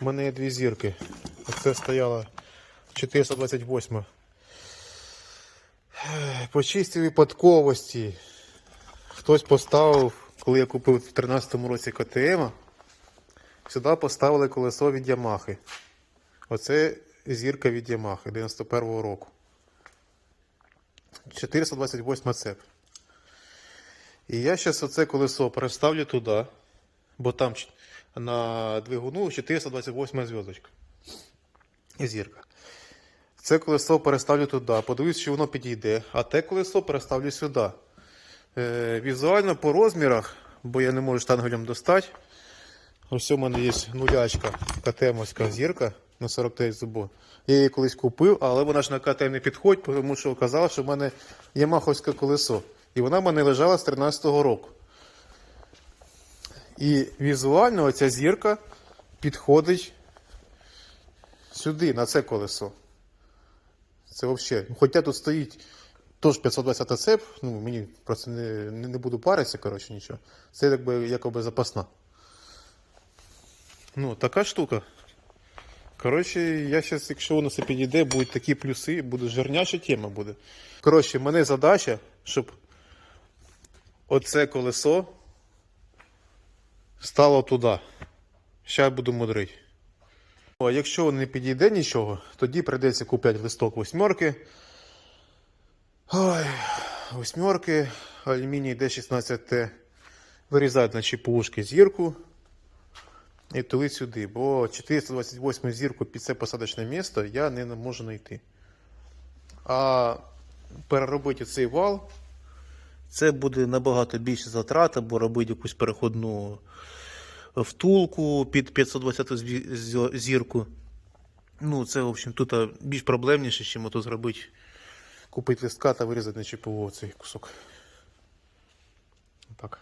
У мене є дві зірки. Оце стояла 428. По чистій випадковості. Хтось поставив, коли я купив в 13-му році КТМ, сюди поставили колесо від Ямахи. Оце зірка від Ямахи 91-го року. 428 цеп. І я зараз оце колесо переставлю туди, бо там на двигуну 428 зв'язочка. Зірка. Це колесо переставлю туди, подивлюсь, чи воно підійде, а те колесо переставлю сюди. Е, візуально по розмірах, бо я не можу штангелем достати. Ось у мене є нулячка КТМовська зірка на 49 зубов. Я її колись купив, але вона ж на КТМ не підходить, тому що казала, що в мене є маховське колесо. І вона в мене лежала з 13-го року. І візуально оця зірка підходить сюди, на це колесо. Це взагалі. Хоча тут стоїть теж 520 цеп, ну мені просто не, не, буду паритися, коротше, нічого. Це якби якоби запасна. Ну, така штука. Коротше, я зараз, якщо воно все підійде, будуть такі плюси, буде жирняша тема буде. Коротше, мене задача, щоб оце колесо стало туди. Зараз буду мудрий. А якщо не підійде нічого, тоді прийдеться купляти листок восьмерки. Ой, восьмерки, алюміній D16T. Вирізати на чіпушки зірку і тулить сюди, бо 428 зірку під це посадочне місто я не можу знайти. А переробити цей вал це буде набагато більше затрат, або робити якусь переходну втулку під 520 зірку. Ну, це, в общем, тут більш проблемніше, чим ото зробити, купити листка та вирізати на ЧПО цей кусок. Так.